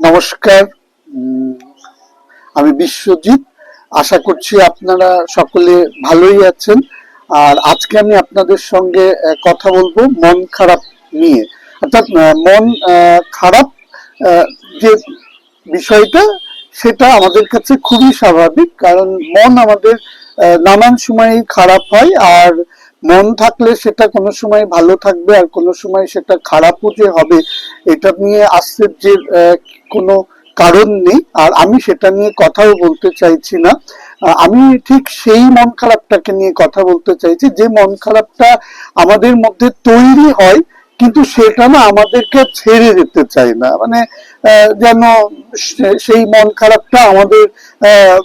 নমস্কার। আমি বিশ্বজিৎ। আশা করছি আপনারা সকলে ভালোই আছেন। আর আজকে আমি আপনাদের সঙ্গে কথা বলব মন খারাপ নিয়ে। অর্থাৎ মন খারাপ যে বিষয়টা, সেটা আমাদের কাছে খুবই স্বাভাবিক। কারণ মন আমাদের নানান সময় খারাপ হয়। আর মন থাকলে সেটা কোনো সময় ভালো থাকবে আর কোনো সময় সেটা খারাপও যে হবে, এটা নিয়ে আশ্চর্যের কোনো কারণ নেই। আর আমি সেটা নিয়ে কথাও বলতে চাইছি না। আমি ঠিক সেই মন খারাপটাকে নিয়ে কথা বলতে চাইছি, যে মন খারাপটা আমাদের মধ্যে তৈরি হয়, কিন্তু সেটা না আমাদেরকে ছেড়ে যেতে চায় না। মানে যেন সেই মন খারাপটা আমাদের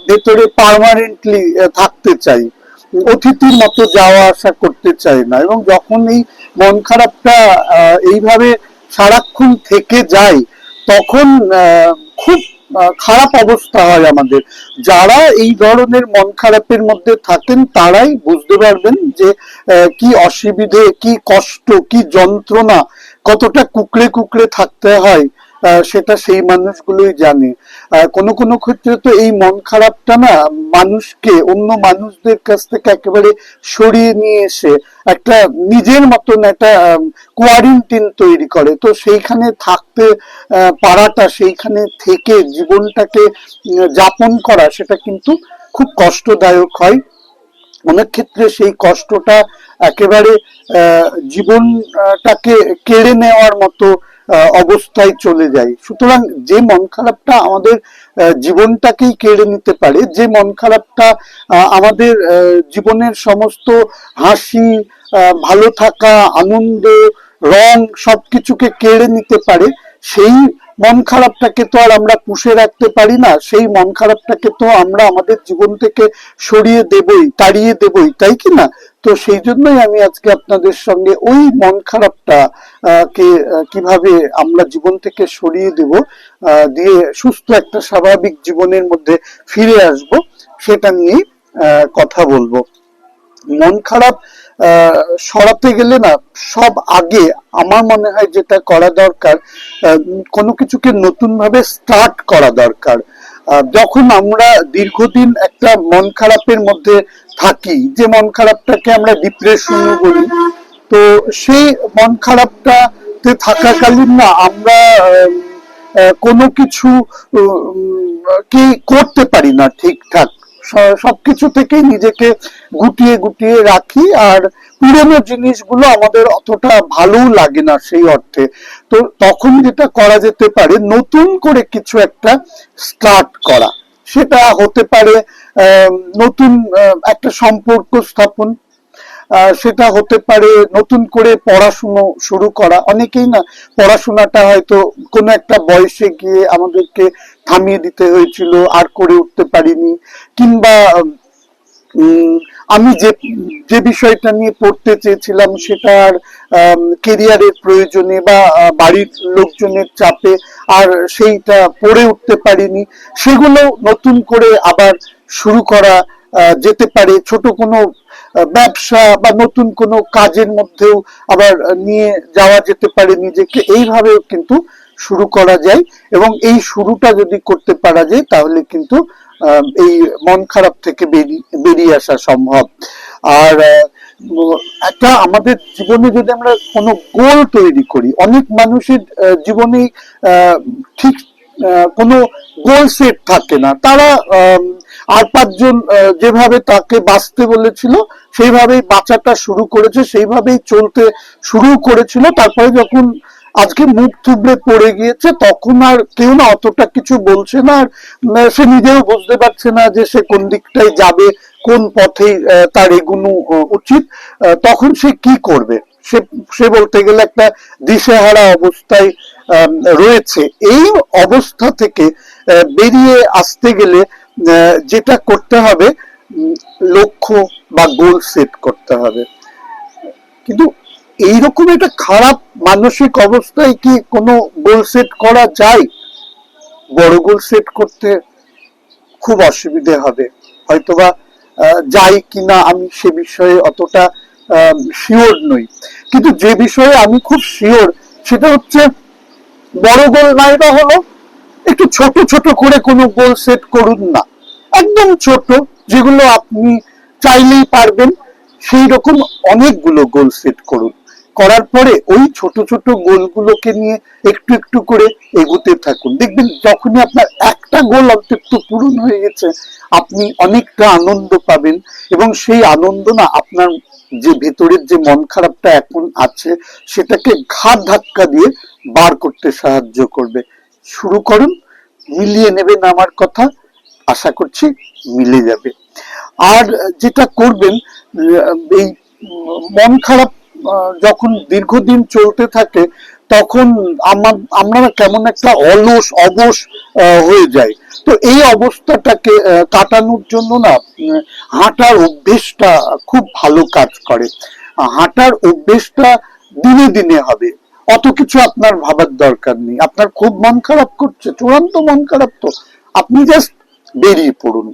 ভেতরে পার্মানেন্টলি থাকতে চাই অতিথির মতো যাওয়া আসা করতে চাই না এবং যখন এই মন খারাপটা এইভাবে সারাক্ষণ থেকে যায়, তখন খুব খারাপ অবস্থা হয় আমাদের। যারা এই ধরনের মন খারাপের মধ্যে থাকেন, তারাই বুঝতে পারবেন যে কি অসুবিধে, কি কষ্ট, কি যন্ত্রণা, কতটা কুকড়ে কুকড়ে থাকতে হয়। সেটা সেই মানুষগুলোই জানে। কোনো কোনো ক্ষেত্রে তো এই মন খারাপটা না মানুষকে, অন্য মানুষদের কাছ থেকে একেবারে সরিয়ে নিয়ে এসে একটা নিজের মতন একটা কোয়ারেন্টিন তৈরি করে। তো সেইখানে থাকতে পারাটা, সেইখানে থেকে জীবনটাকে যাপন করা, সেটা কিন্তু খুব কষ্টদায়ক হয়। অনেক ক্ষেত্রে সেই কষ্টটা একেবারে জীবনটাকে কেড়ে নেওয়ার মতো অবস্থায় চলে যায়। সুতরাং যে মন খারাপটা আমাদের জীবনটাকেই কেড়ে নিতে পারে, যে মন খারাপটা আমাদের জীবনের সমস্ত হাসি ভালো থাকা, আনন্দ, রং সবকিছুকে কেড়ে নিতে পারে, সেই মন খারাপটাকে তো আর আমরা পুষে রাখতে পারি না, সেই মন খারাপটাকে তো আমরা আমাদের জীবন থেকে সরিয়ে দেবই, তাড়িয়ে দেবই, তাই কি না? তো সেই জন্যই আমি আজকে আপনাদের সঙ্গে ওই মন খারাপটা কে কীভাবে আমরা জীবন থেকে সরিয়ে দেব দিয়ে সুস্থ একটা স্বাভাবিক জীবনের মধ্যে ফিরে আসব সেটা আহ, কথা বলব। মন খারাপ সরাতে গেলে না সব আগে আমার মনে হয় যেটা করা দরকার কোনো কিছুকে নতুন ভাবে স্টার্ট করা দরকার। যখন আমরা দীর্ঘদিন একটা মন খারাপের মধ্যে থাকি, যে মন খারাপটাকে আমরা ডিপ্রেশন বলি, তো সেই মন খারাপটাতে থাকাকালীন না আমরা কোনো কিছু কি করতে পারি না ঠিকঠাক। সবকিছু থেকেই নিজেকে গুটিয়ে গুটিয়ে রাখি, আর পুরনো জিনিসগুলো আমাদের অতটা ভালো লাগে না সেই অর্থে। তো তখন যেটা করা যেতে পারে, নতুন করে কিছু একটা স্টার্ট করা। সেটা হতে পারে নতুন একটা সম্পর্ক স্থাপন সেটা হতে পারে নতুন করে পড়াশুনো শুরু করা। অনেকেই না, পড়াশোনাটা হয়তো কোনো একটা বয়সে গিয়ে আমাদেরকে থামিয়ে দিতে হয়েছিল, আর করে উঠতে পারিনি, কিংবা আমি যে যে বিষয়টা নিয়ে পড়তে চেয়েছিলাম সেটার কেরিয়ারের প্রয়োজনে বা বাড়ির লোকজনের চাপে আর সেইটা পড়ে উঠতে পারিনি। সেগুলো নতুন করে আবার শুরু করা যেতে পারে। ছোট কোনো ব্যবসা বা নতুন কোনো কাজের মধ্যেও আবার নিয়ে যাওয়া যেতে পারে। নিজেকে এইভাবেও কিন্তু শুরু করা যায় এবং এই শুরুটা যদি করতে পারা যায় তাহলে কিন্তু এই মন খারাপ থেকে বেরিয়ে আসা সম্ভব। আর একটা আমাদের জীবনে যদি আমরা কোনো গোল তৈরি করি অনেক মানুষের আহ, ঠিক কোনো গোল সেট থাকে না। তারা আর পাঁচজন যেভাবে তাকে বাঁচতে বলেছিল সেইভাবেই বাঁচাটা শুরু করেছে সেইভাবেই চলতে শুরু করেছিল। তারপরে যখন আজকে মুখ থুবড়ে পড়ে গিয়েছে, তখন আর কেউ না, অতটা কিছু বলছে না, আর সে নিজেও বুঝতে পারছে না যে সে কোন দিকটায় যাবে, কোন পথে তার এগুনো উচিত তখন সে কি করবে? সে সে বলতে গেলে একটা দিশেহারা অবস্থায় রয়েছে। এই অবস্থা থেকে বেরিয়ে আসতে গেলে যেটা করতে হবে লক্ষ্য বা গোল সেট করতে হবে। কিন্তু এইরকম একটা খারাপ মানসিক অবস্থায় কি কোনো গোল সেট করা যায়? বড় গোল সেট করতে খুব অসুবিধে হবে। হয়তোবা যাই কিনা আমি সে বিষয়ে অতটা শিওর নই। কিন্তু যে বিষয়ে আমি খুব শিওর সেটা হচ্ছে বড় গোল বা হলো একটু ছোট ছোট করে কোনো গোল সেট করুন না। একদম ছোট, যেগুলো আপনি চাইলেই পারবেন সেই রকম অনেকগুলো গোল সেট করুন। করার পরে ওই ছোট ছোট গোলগুলোকে নিয়ে একটু একটু করে এগোতে থাকুন। দেখবেন যখনই আপনার একটা গোল অন্তত পূরণ হয়ে গেছে, আপনি অনেকটা আনন্দ পাবেন এবং সেই আনন্দ না আপনার যে ভেতরের যে মন খারাপটা এখন আছে, সেটাকে ঘাট ধাক্কা দিয়ে বার করতে সাহায্য করবে। শুরু করুন, মিলিয়ে নেবেন আমার কথা, আশা করছি মিলে যাবে। আর যেটা করবেন এই মন খারাপ যখন দীর্ঘদিন চলতে থাকে তখন আমার কেমন একটা অলস আহ, হয়ে যায় তো এই অবস্থাটাকে কাটানোর জন্য না হাঁটার অভ্যেসটা খুব ভালো কাজ করে। হাঁটার অভ্যেসটা দিনে দিনে হবে। অত কিছু আপনার ভাবার দরকার নেই। আপনার খুব মন খারাপ করছে চূড়ান্ত মন খারাপ তো। আপনি জাস্ট বেরিয়ে পড়ুন।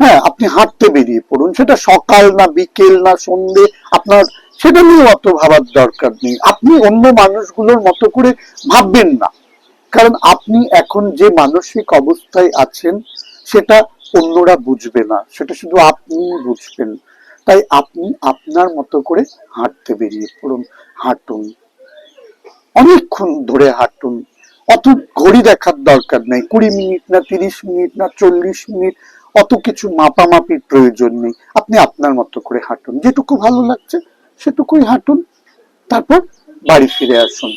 হ্যাঁ আপনি হাঁটতে বেরিয়ে পড়ুন। সেটা সকাল না বিকেল না সন্ধে আপনার সেটা নিয়ে অত ভাবার দরকার নেই। আপনি অন্য মানুষগুলোর মতো করে ভাববেন না। কারণ আপনি এখন যে মানসিক অবস্থায় আছেন, সেটা অন্যরা বুঝবে না। সেটা শুধু আপনি বুঝবেন। তাই আপনি আপনার মতো করে হাঁটতে বেরিয়ে পড়ুন, হাঁটুন। অনেকক্ষণ ধরে হাঁটুন। অত ঘড়ি দেখার দরকার নেই। কুড়ি মিনিট না তিরিশ মিনিট না চল্লিশ মিনিট, অত কিছু মাপামাপির প্রয়োজন নেই। আপনি আপনার মতো করে হাঁটুন। যেটুকু ভালো লাগছে সেটুকুই হাঁটুন, তারপর বাড়ি ফিরে আসুন।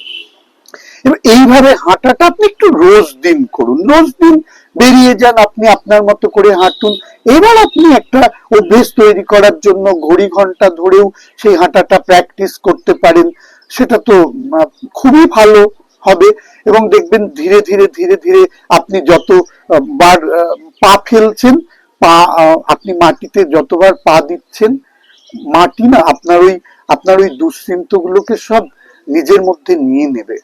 এবার এইভাবে হাঁটাটা আপনি একটু রোজ দিন করুন, রোজ দিন বেরিয়ে যান, আপনি আপনার মতো করে হাঁটুন। এবার আপনি একটা অভ্যেস তৈরি করার জন্য ঘড়ি ঘণ্টা ধরেও সেই হাঁটাটা প্র্যাকটিস করতে পারেন, সেটা তো খুবই ভালো হবে। এবং দেখবেন ধীরে ধীরে ধীরে ধীরে আপনি যত বার পা ফেলছেন, পা আপনি মাটিতে যতবার পা দিচ্ছেন মাটি না, আপনার ওই আপনার ওই দুশ্চিন্তগুলোকে সব নিজের মধ্যে নিয়ে নেবে।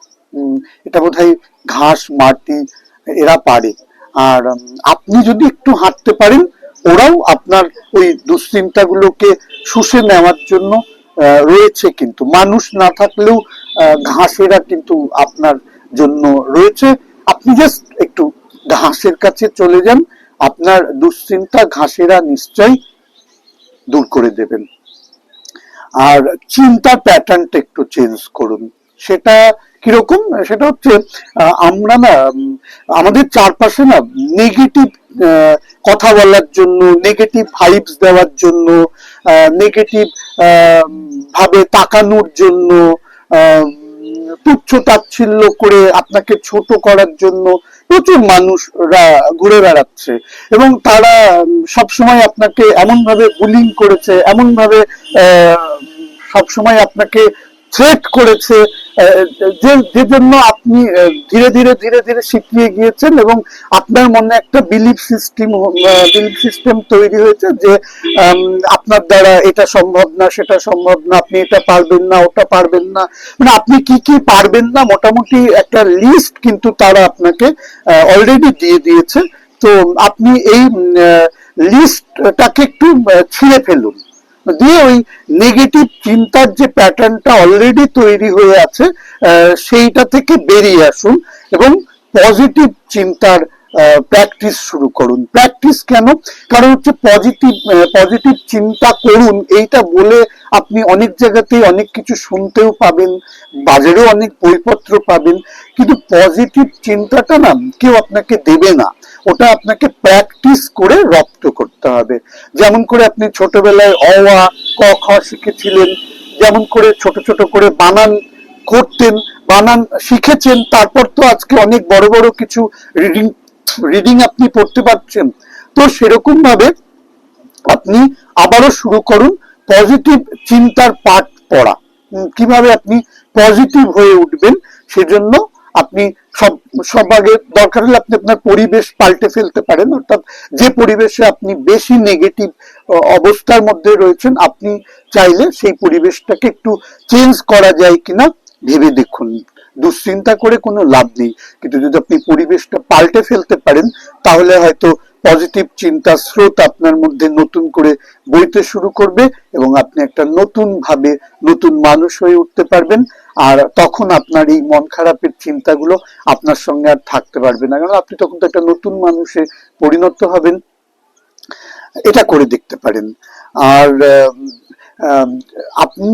এটা বোধহয় ঘাস, মাটি, এরা পারে। আর আপনি যদি একটু হাঁটতে পারেন, ওরাও আপনার ওই দুশ্চিন্তাগুলোকে শুষে নেওয়ার জন্য রয়েছে কিন্তু। মানুষ না থাকলেও ঘাসেরা কিন্তু আপনার জন্য রয়েছে। আপনি জাস্ট একটু ঘাসের কাছে চলে যান, আপনার দুশ্চিন্তা ঘাসেরা নিশ্চয়ই দূর করে দেবেন। আর চিন্তার প্যাটার্নটা একটু চেঞ্জ করুন। সেটা কীরকম? সেটা হচ্ছে আমরা না আমাদের চারপাশে না নেগেটিভ কথা বলার জন্য নেগেটিভ ভাইবস দেওয়ার জন্য নেগেটিভ ভাবে তাকানোর জন্য তুচ্ছ তাচ্ছিল্য করে আপনাকে ছোট করার জন্য প্রচুর মানুষরা ঘুরে বেড়াচ্ছে এবং তারা সবসময় আপনাকে এমন ভাবে বুলিং করেছে এমন ভাবে সব সময় আপনাকে থ্রেট করেছে যে যে জন্য আপনি ধীরে ধীরে ধীরে ধীরে শিখিয়ে গিয়েছেন এবং আপনার মনে একটা বিলিফ সিস্টেম বিলিফ সিস্টেম তৈরি হয়েছে যে আপনার দ্বারা এটা সম্ভব না, সেটা সম্ভব না, আপনি এটা পারবেন না, ওটা পারবেন না। মানে আপনি কি কি পারবেন না মোটামুটি একটা লিস্ট কিন্তু তারা আপনাকে অলরেডি দিয়ে দিয়েছে। তো আপনি এই লিস্টটাকে একটু ছিঁড়ে ফেলুন। দিয়ে ওই নেগেটিভ চিন্তার যে প্যাটার্নটা অলরেডি তৈরি হয়ে আছে সেইটা থেকে বেরিয়ে আসুন এবং পজিটিভ চিন্তার প্র্যাকটিস শুরু করুন। প্র্যাকটিস কেন? কারণ হচ্ছে পজিটিভ পজিটিভ চিন্তা করুন, এইটা বলে আপনি অনেক জায়গাতেই অনেক কিছু শুনতেও পাবেন, বাজারেও অনেক বইপত্র পাবেন, কিন্তু পজিটিভ চিন্তাটা না কেউ আপনাকে দেবে না। ওটা আপনাকে প্র্যাকটিস করে যেমন করে আপনি ছোটবেলায় অ ক, খ শিখেছিলেন, যেমন করে ছোট ছোট করে বানান করতেন, বানান শিখেছেন, তারপর তো আজকে অনেক বড় বড় কিছু রিডিং রিডিং আপনি পড়তে পারছেন। তো সেরকম ভাবে আপনি আবারও শুরু করুন পজিটিভ চিন্তার পাঠ পড়া। কীভাবে আপনি পজিটিভ হয়ে উঠবেন, সেজন্য আপনি সব সব আগে দরকার হলে আপনি আপনার পরিবেশ পাল্টে ফেলতে পারেন, অর্থাৎ যে পরিবেশে আপনি বেশি নেগেটিভ অবস্থার মধ্যে রয়েছেন, আপনি চাইলে সেই পরিবেশটাকে একটু চেঞ্জ করা যায় কিনা ভেবে দেখুন। দুশ্চিন্তা করে কোনো লাভ নেই। কিন্তু যদি আপনি পরিবেশটা পাল্টে ফেলতে পারেন, তাহলে হয়তো পজিটিভ চিন্তা স্রোত আপনার মধ্যে নতুন করে বইতে শুরু করবে এবং আপনি একটা নতুন ভাবে নতুন মানুষ হয়ে উঠতে পারবেন। আর তখন আপনার এই মন খারাপের চিন্তাগুলো আপনার সঙ্গে আর থাকতে পারবে না। কারণ আপনি তখন তো একটা নতুন মানুষে পরিণত হবেন। এটা করে দেখতে পারেন। আর আপনি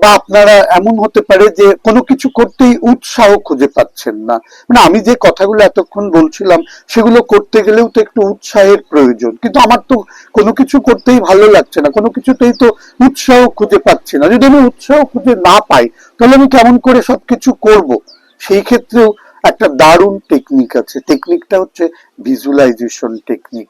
বা আপনারা এমন হতে পারে যে কোনো কিছু করতেই উৎসাহ খুঁজে পাচ্ছেন না। মানে আমি যে কথাগুলো এতক্ষণ বলছিলাম, সেগুলো করতে গেলেও তো একটু উৎসাহের প্রয়োজন। কিন্তু আমার তো কোনো কিছু করতেই ভালো লাগছে না। কোনো কিছুতেই তো উৎসাহ খুঁজে পাচ্ছি না। যদি আমি উৎসাহ খুঁজে না পাই তাহলে আমি কেমন করে সবকিছু করব? সেই ক্ষেত্রেও একটা দারুণ টেকনিক আছে। টেকনিকটা হচ্ছে ভিজুয়ালাইজেশন টেকনিক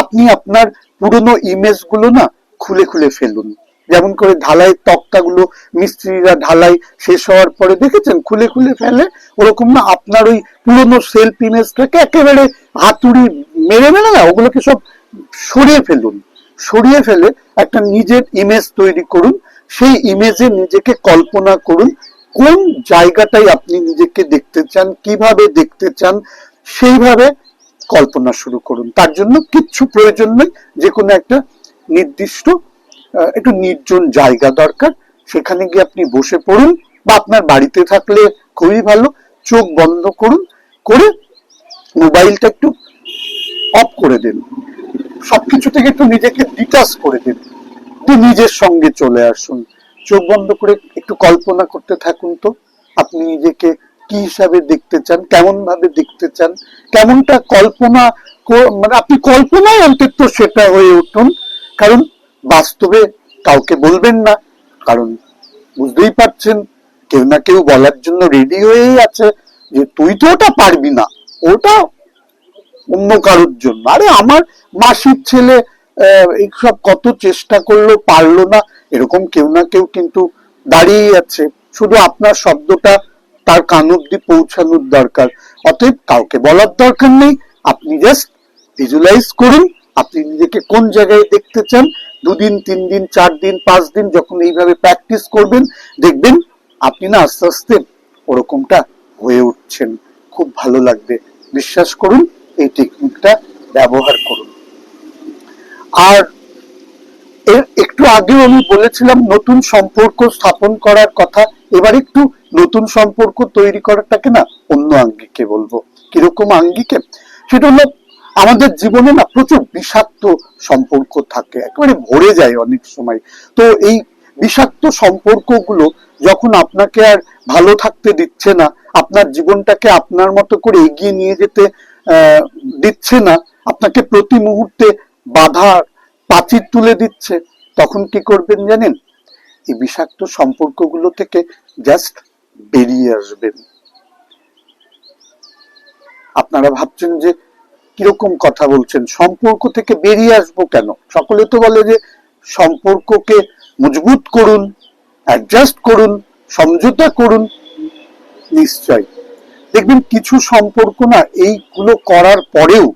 আপনি আপনার পুরনো ইমেজগুলো না খুলে খুলে ফেলুন। যেমন করে ঢালাই তক্তাগুলো মিস্ত্রিরা ঢালাই শেষ হওয়ার পরে দেখেছেন? খুলে খুলে ফেলে ওরকম না আপনার ওই পুরনো সেলফ ইমেজটাকে একেবারে হাতুড়ি মেরে মেরে না, ওগুলোকে সব সরিয়ে ফেলুন। সরিয়ে ফেলে একটা নিজের ইমেজ তৈরি করুন। সেই ইমেজে নিজেকে কল্পনা করুন, কোন জায়গাটাই আপনি নিজেকে দেখতে চান, কীভাবে দেখতে চান, সেইভাবে কল্পনা শুরু করুন। তার জন্য কিচ্ছু প্রয়োজন নেই যে কোনো একটা নির্দিষ্ট একটু নির্জন জায়গা দরকার। সেখানে গিয়ে আপনি বসে পড়ুন বা আপনার বাড়িতে থাকলে খুবই ভালো। চোখ বন্ধ করুন, করে মোবাইলটা একটু অফ করে দিন। সবকিছু থেকে একটু নিজেকে ডিটাচ করে দিন। দিয়ে নিজের সঙ্গে চলে আসুন। চোখ বন্ধ করে একটু কল্পনা করতে থাকুন তো, আপনি নিজেকে কি হিসাবে দেখতে চান কেমন ভাবে দেখতে চান, কেমনটা কল্পনা মানে আপনি কল্পনায় অন্তত সেটা হয়ে উঠুন। কারণ বাস্তবে কাউকে বলবেন না, কারণ বুঝতেই পারছেন, কেউ না কেউ বলার জন্য রেডি হয়েই আছে যে তুই তো ওটা পারবি না, ওটা অন্য কারোর জন্য। আরে আমার মাসির ছেলে এইসব কত চেষ্টা করল, পারল না, এরকম কেউ না কেউ কিন্তু দাঁড়িয়ে আছে। শুধু আপনার শব্দটা তার কান অব্দি পৌঁছানোর দরকার। অতএব কাউকে বলার দরকার নেই, আপনি জাস্ট ভিজুয়ালাইজ করুন, আপনি নিজেকে কোন জায়গায় দেখতে চান, দুদিন, তিন দিন, চার দিন, পাঁচ দিন যখন এইভাবে প্র্যাকটিস করবেন, দেখবেন আপনি না আস্তে আস্তে ওরকমটা হয়ে উঠছেন। খুব ভালো লাগবে। বিশ্বাস করুন, এই টেকনিকটা ব্যবহার করুন। আর একটু আগেও আমি বলেছিলাম নতুন সম্পর্ক স্থাপন করার কথা। এবার একটু নতুন সম্পর্ক তৈরি করাটাকে না অন্য আঙ্গিকে বলব। কীরকম আঙ্গিকে? সেটা হলো আমাদের জীবনে না প্রচুর বিষাক্ত সম্পর্ক থাকে, একেবারে ভরে যায় অনেক সময়। তো এই বিষাক্ত সম্পর্কগুলো যখন আপনাকে আর ভালো থাকতে দিচ্ছে না, আপনার জীবনটাকে আপনার মতো করে এগিয়ে নিয়ে যেতে দিচ্ছে না, আপনাকে প্রতি মুহূর্তে বাধা প্রাচীর তুলে দিচ্ছে। তখন কি করবেন জানেন? এই বিষাক্ত সম্পর্কগুলো থেকে জাস্ট বেরিয়ে আসবেন। আপনারা ভাবছেন যে কীরকম কথা বলছেন? সম্পর্ক থেকে বেরিয়ে আসব কেন? সকলে তো বলে যে সম্পর্ককে মজবুত করুন অ্যাডজাস্ট করুন, সমঝোতা করুন। নিশ্চয়। দেখবেন কিছু সম্পর্ক না এইগুলো করার পরেও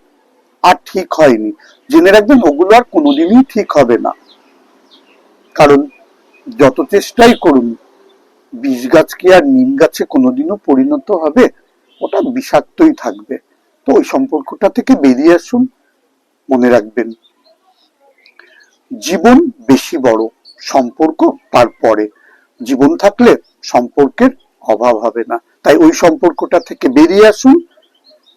আর ঠিক হয়নি। জেনে রাখবেন, ওগুলো আর কোনোদিনই ঠিক হবে না। কারণ যত চেষ্টাই করুন বীজ গাছ কি আর নিম গাছে কোনোদিনও পরিণত হবে? ওটা বিষাক্তই থাকবে। তো ওই সম্পর্কটা থেকে বেরিয়ে আসুন, মনে রাখবেন। জীবন বেশি বড়, সম্পর্ক তারপরে জীবন থাকলে সম্পর্কের অভাব হবে না। তাই ওই সম্পর্কটা থেকে বেরিয়ে আসুন।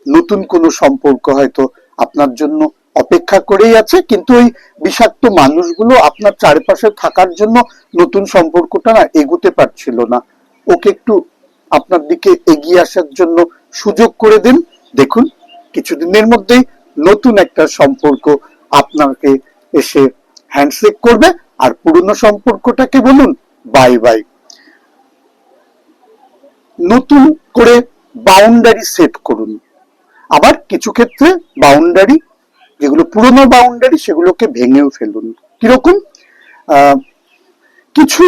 নতুন কোনো সম্পর্ক হয়তো আপনার জন্য অপেক্ষা করেই আছে, কিন্তু ওই বিষাক্ত মানুষগুলো আপনার চারপাশে থাকার জন্য নতুন সম্পর্কটা না এগুতে পারছিল না। ওকে একটু আপনার দিকে এগিয়ে আসার জন্য সুযোগ করে দিন। দেখুন, কিছুদিনের মধ্যেই নতুন একটা সম্পর্ক আপনাকে এসে হ্যান্ডশেক করবে, আর পুরনো সম্পর্কটাকে বলুন বাই বাই নতুন করে বাউন্ডারি সেট করুন। আবার কিছু ক্ষেত্রে বাউন্ডারি যেগুলো পুরনো বাউন্ডারি সেগুলোকে ভেঙেও ফেলুন। কীরকম? কিছু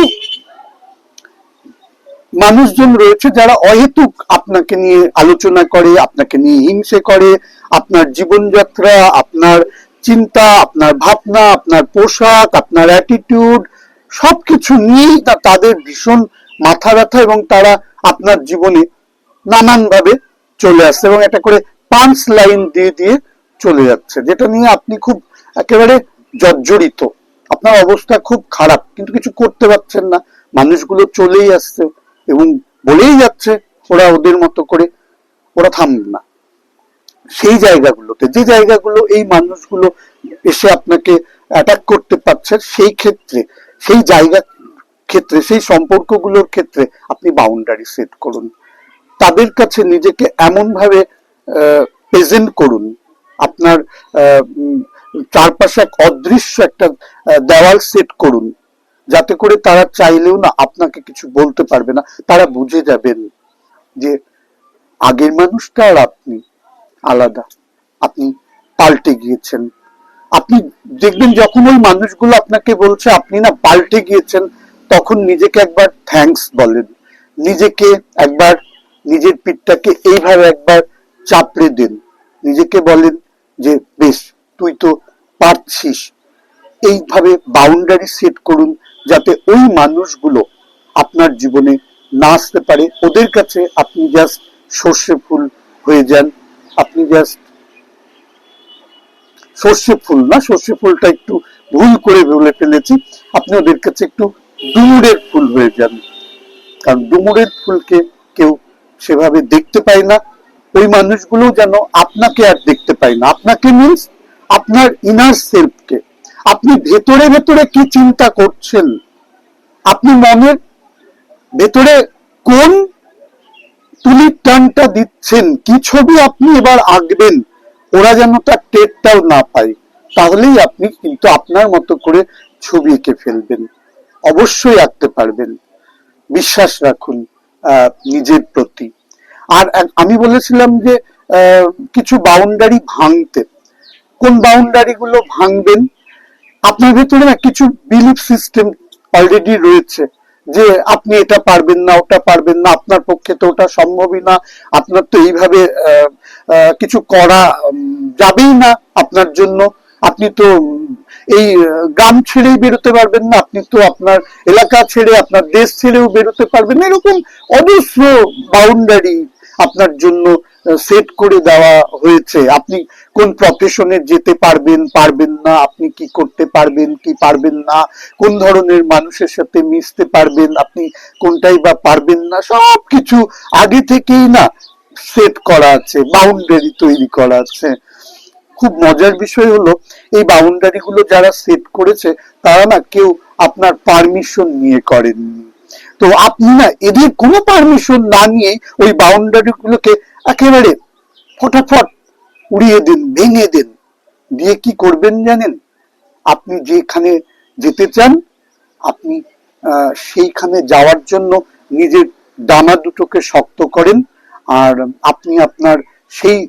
মানুষজন রয়েছে যারা অহেতুক আপনাকে নিয়ে আলোচনা করে, আপনাকে নিয়ে হিংসে করে, আপনার জীবনযাত্রা, আপনার চিন্তা, আপনার ভাবনা, আপনার পোশাক, আপনার অ্যাটিটিউড সবকিছু নিয়েই তা- তাদের ভীষণ মাথা ব্যথা এবং তারা আপনার জীবনে নানানভাবে চলে আসছে এবং একটা করে পাঁচ লাইন দিয়ে দিয়ে চলে যাচ্ছে, যেটা নিয়ে আপনি খুব একেবারে জর্জরিত। আপনার অবস্থা খুব খারাপ, কিন্তু কিছু করতে পারছেন না। মানুষগুলো চলেই আসছে এবং বলেই যাচ্ছে ওরা ওদের মতো করে, ওরা থামবে না। সেই জায়গাগুলোতে, যে জায়গাগুলো এই মানুষগুলো এসে আপনাকে অ্যাটাক করতে পারছে, সেই ক্ষেত্রে, সেই জায়গা ক্ষেত্রে, সেই সম্পর্কগুলোর ক্ষেত্রে আপনি বাউন্ডারি সেট করুন। তাদের কাছে নিজেকে এমন ভাবে প্রেজেন্ট করুন আপনার চারপাশে এক অদৃশ্য একটা দেওয়াল সেট করুন। যাতে করে তারা চাইলেও না আপনাকে কিছু বলতে পারবে না। তারা বুঝে যাবেন যে আগের মানুষটা আর আপনি আলাদা। আপনি পাল্টে গিয়েছেন। আপনি দেখবেন যখন ওই মানুষগুলো আপনাকে বলছে, আপনি না পাল্টে গিয়েছেন, তখন নিজেকে একবার থ্যাঙ্কস বলেন। নিজেকে একবার নিজের পিঠটাকে এইভাবে একবার চাপড়ে দেন। নিজেকে বলেন যে, বেশ, তুই তো পারছিস। এইভাবে বাউন্ডারি সেট করুন যাতে ওই মানুষগুলো আপনার জীবনে না আসতে পারে। ওদের কাছে আপনি জাস্ট সর্ষে ফুল হয়ে যান। আপনি জাস্ট সর্ষে ফুল না, সর্ষে ফুলটা একটু ভুল করে বলে ফেলেছি। আপনি ওদের কাছে একটু ডুমুরের ফুল হয়ে যান। কারণ ডুমুরের ফুলকে কেউ সেভাবে দেখতে পায় না। ওই মানুষগুলো যেন আপনাকে আর দেখতে পায় না। আপনাকে মিন্স আপনার ইনার সেলফকে আপনি ভেতরে ভেতরে কি চিন্তা করছেন? আপনি মনের ভেতরে কোন তুলির টানটা দিচ্ছেন? কি ছবি আপনি এবার আঁকবেন? ওরা যেন তার টেরটাও না পায়। তাহলেই আপনি কিন্তু আপনার মতো করে ছবি এঁকে ফেলবেন। অবশ্যই আঁকতে পারবেন। বিশ্বাস রাখুন নিজের প্রতি। আর আমি বলেছিলাম যে কিছু বাউন্ডারি ভাঙতে। কোন বাউন্ডারি গুলো ভাঙবেন? আপনার ভেতরে না কিছু বিলিফ সিস্টেম অলরেডি রয়েছে যে, আপনি এটা পারবেন না, ওটা পারবেন না, আপনার পক্ষে তো ওটা সম্ভবই না, আপনার তো এইভাবে কিছু করা যাবেই না আপনার জন্য। আপনি তো এই গ্রাম ছেড়েই বেরোতে পারবেন না, আপনি তো আপনার এলাকা ছেড়ে, আপনার দেশ ছেড়েও বেরোতে পারবেন না। এরকম অজস্র বাউন্ডারি আপনার জন্য সেট করে দেওয়া হয়েছে। আপনি কোন প্রফেশনে যেতে পারবেন পারবেন না, আপনি কি করতে পারবেন, কি পারবেন না, কোন ধরনের মানুষের সাথে মিশতে পারবেন, আপনি কোনটাই বা পারবেন না সব কিছু আগে থেকেই না সেট করা আছে বাউন্ডারি তৈরি করা আছে। খুব মজার বিষয় হলো, এই বাউন্ডারি গুলো যারা সেট করেছে, তারা না কেউ আপনার পারমিশন নিয়ে করেননি। তো আপনি না এদের কোনো পারমিশন না নিয়ে ওই বাউন্ডারি গুলোকে একেবারে ফটাফট উড়িয়ে দিন, ভেঙে দিন। দিয়ে কি করবেন জানেন? আপনি যেখানে যেতে চান, আপনি সেইখানে যাওয়ার জন্য নিজের ডানা দুটোকে শক্ত করেন আর আপনি আপনার সেই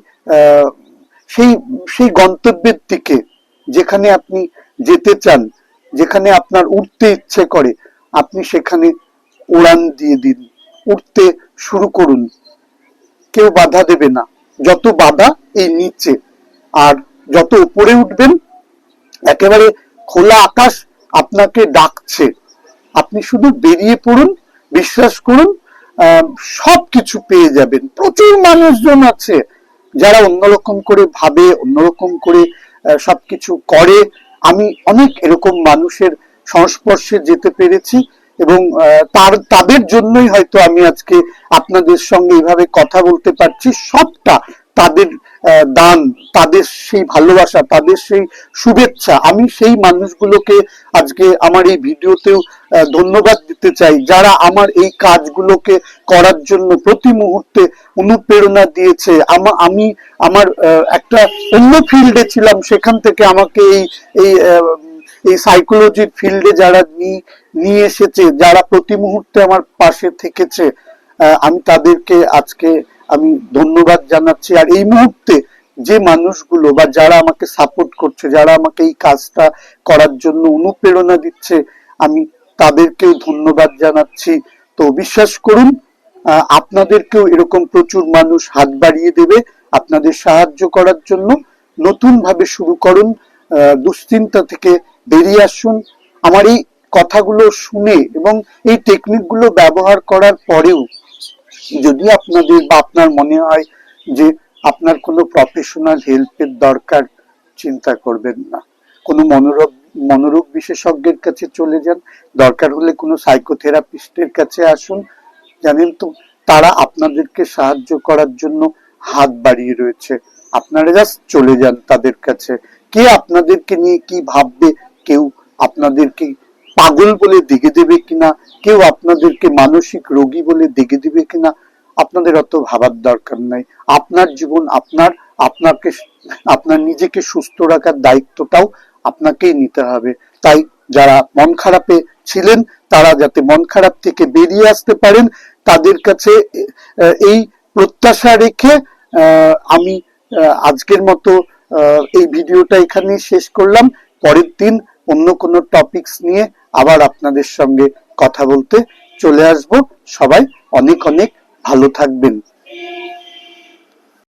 সেই সেই গন্তব্যের দিকে যেখানে আপনি যেতে চান, যেখানে আপনার উঠতে ইচ্ছে করে, আপনি সেখানে উড়ান দিয়ে দিন উঠতে শুরু করুন। কেউ বাধা দেবে না, যত বাধা এই নিচে। আর যত উপরে উঠবেন, একেবারে খোলা আকাশ আপনাকে ডাকছে। আপনি শুধু বেরিয়ে পড়ুন, বিশ্বাস করুন সব কিছু পেয়ে যাবেন। প্রচুর মানুষজন আছে যারা অন্যরকম করে ভাবে, অন্যরকম করে সবকিছু করে। আমি অনেক এরকম মানুষের সংস্পর্শে যেতে পেরেছি। এবং তার, তাদের জন্যই হয়তো আমি আজকে আপনাদের সঙ্গে এইভাবে কথা বলতে পারছি। সবটা তাদের দান, তাদের সেই ভালোবাসা, তাদের সেই শুভেচ্ছা। আমি সেই মানুষগুলোকে আজকে আমার এই ভিডিওতেও ধন্যবাদ দিতে চাই। যারা আমার এই কাজগুলোকে করার জন্য প্রতি মুহূর্তে অনুপ্রেরণা দিয়েছে, আমা- আমি আমার একটা অন্য ফিল্ডে ছিলাম, সেখান থেকে আমাকে এই এই এই সাইকোলজির ফিল্ডে যারা নিয়ে এসেছে, যারা প্রতি মুহূর্তে আমার পাশে থেকেছে আমি তাদেরকে আজকে আমি ধন্যবাদ জানাচ্ছি। আর এই মুহূর্তে যে মানুষগুলো বা যারা আমাকে সাপোর্ট করছে, যারা আমাকে এই কাজটা করার জন্য অনুপ্রেরণা দিচ্ছে, আমি তাদেরকেও ধন্যবাদ জানাচ্ছি। তো বিশ্বাস করুন আপনাদেরকেও এরকম প্রচুর মানুষ হাত বাড়িয়ে দেবে আপনাদের সাহায্য করার জন্য। নতুন ভাবে শুরু করুন দুশ্চিন্তা থেকে বেরিয়ে আসুন। আমার এই কথাগুলো শুনে এবং এই টেকনিকগুলো ব্যবহার করার পরেও যদি আপনাদের বা আপনার মনে হয় যে আপনার কোনো প্রফেশনাল হেল্পের দরকার, চিন্তা করবেন না। কোনো মনোরোগ মনোরোগ বিশেষজ্ঞের কাছে চলে যান। দরকার হলে কোনো সাইকোথেরাপিস্টের কাছে আসুন। জানেন তো, তারা আপনাদেরকে সাহায্য করার জন্য হাত বাড়িয়ে রয়েছে। আপনারা জাস্ট চলে যান তাদের কাছে। কে আপনাদেরকে নিয়ে কি ভাববে? কেউ আপনাদেরকে পাগল বলে দেখে দেবে কিনা? কেউ আপনাদেরকে মানসিক রোগী বলে দেখে দেবে কিনা? আপনাদের অত ভাবার দরকার নাই। আপনার জীবন, আপনার, আপনাকে, আপনার নিজেকে সুস্থ রাখার দায়িত্বটাও আপনাকেই নিতে হবে। তাই যারা মন খারাপে ছিলেন, তারা যাতে মন খারাপ থেকে বেরিয়ে আসতে পারেন, তাদের কাছে এই প্রত্যাশা রেখে আমি আজকের মতো এই ভিডিওটা এখানেই শেষ করলাম। পরের দিন অন্য কোনো টপিকস নিয়ে আবার আপনাদের সঙ্গে কথা বলতে চলে আসব। সবাই অনেক অনেক ভালো থাকবেন।